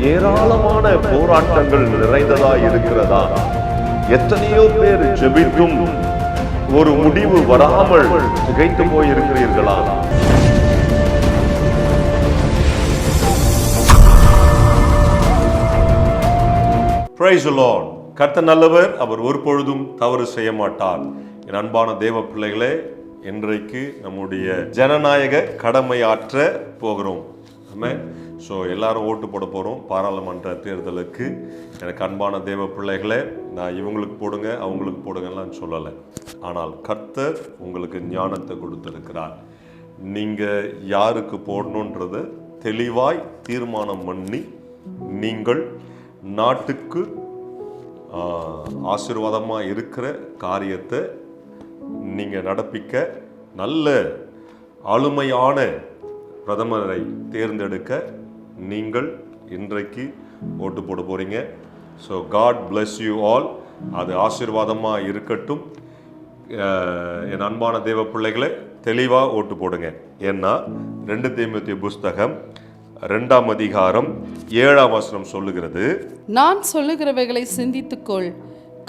ஏராளமான போராட்டங்கள் நிறைந்ததா இருக்கிறதா எத்தனையோ பேர் ஜெபிக்கும் ஒரு முடிவு வராமல் திகைத்து போயிருக்கிறீர்களா? Praise the Lord. நல்லவர். அவர் ஒரு பொழுதும் தவறு செய்ய மாட்டார். என் அன்பான தேவ பிள்ளைகளே இன்றைக்கு நம்முடைய ஜனநாயக கடமையாற்ற போகிறோம். ஆமாம் ஸோ எல்லாரும் ஓட்டு போட போகிறோம் பாராளுமன்ற தேர்தலுக்கு. எனக்கு அன்பான தேவ பிள்ளைகளே நான் இவங்களுக்கு போடுங்க அவங்களுக்கு போடுங்கலாம் சொல்லலை. ஆனால் கர்த்தர் உங்களுக்கு ஞானத்தை கொடுத்துருக்கிறார். நீங்கள் யாருக்கு போடணுன்றது தெளிவாய் தீர்மானம் பண்ணி நீங்கள் நாட்டுக்கு ஆசீர்வாதமாக இருக்கிற காரியத்தை நீங்கள் நடப்பிக்க நல்ல ஆளுமையான பிரதமரை தேர்ந்தெடுக்க நீங்கள் இன்றைக்கு ஓட்டு போட போகிறீங்க so God bless you all அது ஆசீர்வாதமாக இருக்கட்டும். என் அன்பான தேவ பிள்ளைகளை தெளிவாக ஓட்டு போடுங்க. ஏன்னா ரெண்டு தீமத்திய புஸ்தகம் ரெண்டாம் அதிகாரம் ஏழாம் வசனம் சொல்லுகிறது. நான் சொல்லுகிறவைகளை சிந்தித்துக்கொள்.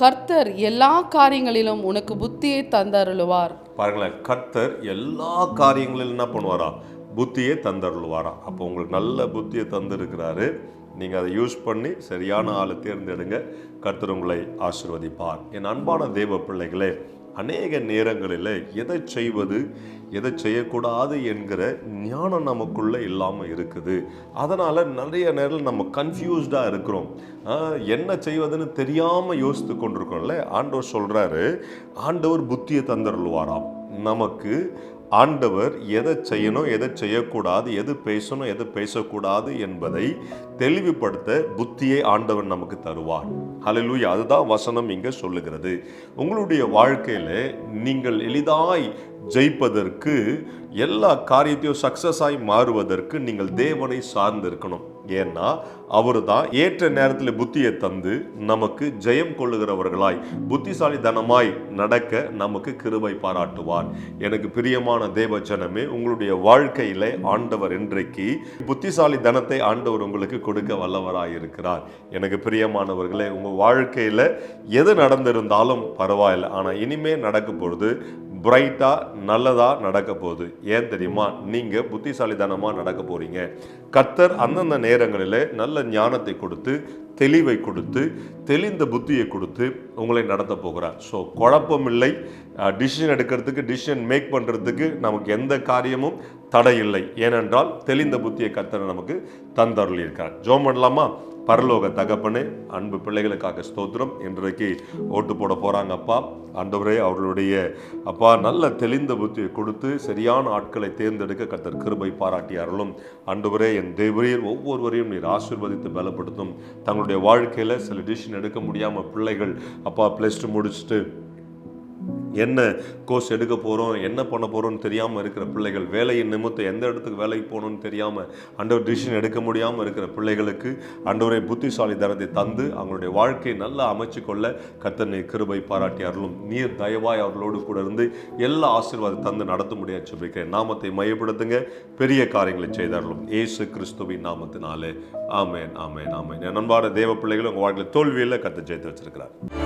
கர்த்தர் எல்லா காரியங்களிலும் உனக்கு புத்தியை தந்தருளுவார். பாருங்களேன் கர்த்தர் எல்லா காரியங்களிலும் என்ன பண்ணுவாரா? புத்தியை தந்தருள்வாராம். அப்போ உங்களுக்கு நல்ல புத்தியை தந்திருக்கிறாரு. நீங்கள் அதை யூஸ் பண்ணி சரியான ஆளை தேர்ந்தெடுங்க. கர்த்தர் உங்களை ஆசிர்வதிப்பார். என் அன்பான தெய்வ பிள்ளைகளே அநேக நேரங்களில் எதை செய்வது எதை செய்யக்கூடாது என்கிற ஞானம் நமக்குள்ளே இல்லாமல் இருக்குது. அதனால் நிறைய நேரம் நம்ம கன்ஃபியூஸ்டாக இருக்கிறோம். என்ன செய்வதுன்னு தெரியாமல் யோசித்து கொண்டிருக்கோம்ல ஆண்டவர் சொல்கிறாரு ஆண்டவர் புத்தியை தந்தருள்வாராம். நமக்கு ஆண்டவர் எதை செய்யணும் எதை செய்யக்கூடாது எது பேசணும் எது பேசக்கூடாது என்பதை தெளிவுபடுத்த புத்தியை ஆண்டவர் நமக்கு தருவார். ஹலலூயா அதுதான் வசனம் இங்க சொல்லுகிறது. உங்களுடைய வாழ்க்கையில நீங்கள் எளிதாய் ஜெயிப்பதற்கு எல்லா காரியத்தையும் சக்ஸஸ் ஆகி மாறுவதற்கு நீங்கள் தேவனை சார்ந்து இருக்கணும் ஏன்னா அவர் தான் ஏற்ற நேரத்தில் புத்தியை தந்து நமக்கு ஜெயம் கொள்ளுகிறவர்களாய் புத்திசாலித்தனமாய் நடக்க நமக்கு கிருபை பாராட்டுவார். எனக்கு பிரியமான தேவ ஜனமே உங்களுடைய வாழ்க்கையில ஆண்டவர் இன்றைக்கு புத்திசாலி தனத்தை ஆண்டவர் உங்களுக்கு கொடுக்க வல்லவராய் இருக்கிறார் எனக்கு பிரியமானவர்களே உங்கள் வாழ்க்கையில் எது நடந்திருந்தாலும் பரவாயில்லை. ஆனால் இனிமே நடக்க பொழுது பிரைட்டாக நல்லதாக நடக்க போகுது. ஏன் தெரியுமா? நீங்கள் புத்திசாலித்தனமா நடக்க போகிறீங்க கர்த்தர் அந்தந்த நேரங்களில் நல்ல ஞானத்தை கொடுத்து தெளிவை கொடுத்து தெளிந்த புத்தியை கொடுத்து உங்களை நடத்த போகிறார். ஸோ குழப்பம் இல்லை டிசிஷன் எடுக்கிறதுக்கு டிசிஷன் மேக் பண்ணுறதுக்கு நமக்கு எந்த காரியமும் தடை இல்லை ஏனென்றால் தெளிந்த புத்தியை கர்த்தர் நமக்கு தந்தருளியிருக்கார் ஜோம் பண்ணலாமா? பரலோக தகப்பனே அன்பு பிள்ளைகளுக்காக ஸ்தோத்திரம். இன்றைக்கு ஓட்டு போட போகிறாங்க அப்பா. ஆண்டவரே அவர்களுடைய அப்பா நல்ல தெளிந்த புத்தியை கொடுத்து சரியான ஆட்களை தேர்ந்தெடுக்க கர்த்தர் கிருபை பாராட்டி அருளும். ஆண்டவரே என் தேவரீர் ஒவ்வொருவரையும் நீர் ஆசிர்வதித்து பலப்படுத்தும். தங்களுடைய வாழ்க்கையில் சில டிசிஷன் எடுக்க முடியாமல் பிள்ளைகள் அப்பா ப்ளஸ் டூ முடிச்சுட்டு என்ன கோர்ஸ் எடுக்க போகிறோம் என்ன பண்ண போகிறோம்னு தெரியாமல் இருக்கிற பிள்ளைகள் வேலையின் நிமித்தம் எந்த இடத்துக்கு வேலைக்கு போகணும்னு தெரியாமல் அண்டவர் டிசிஷன் எடுக்க முடியாமல் இருக்கிற பிள்ளைகளுக்கு அண்டவரை புத்திசாலி தரத்தை தந்து அவங்களுடைய வாழ்க்கையை நல்லா அமைச்சு கொள்ள கத்தனை கிருபை பாராட்டி அருளும். நீர் தயவாய் அவர்களோடு கூட இருந்து எல்லா ஆசீர்வாதம் தந்து நடத்த முடியாது சொல்லிக்கிறேன் நாமத்தை மையப்படுத்துங்க. பெரிய காரியங்களை செய்தார்களும் ஏசு கிறிஸ்துவின் நாமத்தினாலே. ஆமேன் ஆமேன் ஆமேன். என் அன்பான தேவ பிள்ளைகள் உங்கள் வாழ்க்கையில் தோல்வியில் கத்தை ஜெயித்து வச்சிருக்கிறார்.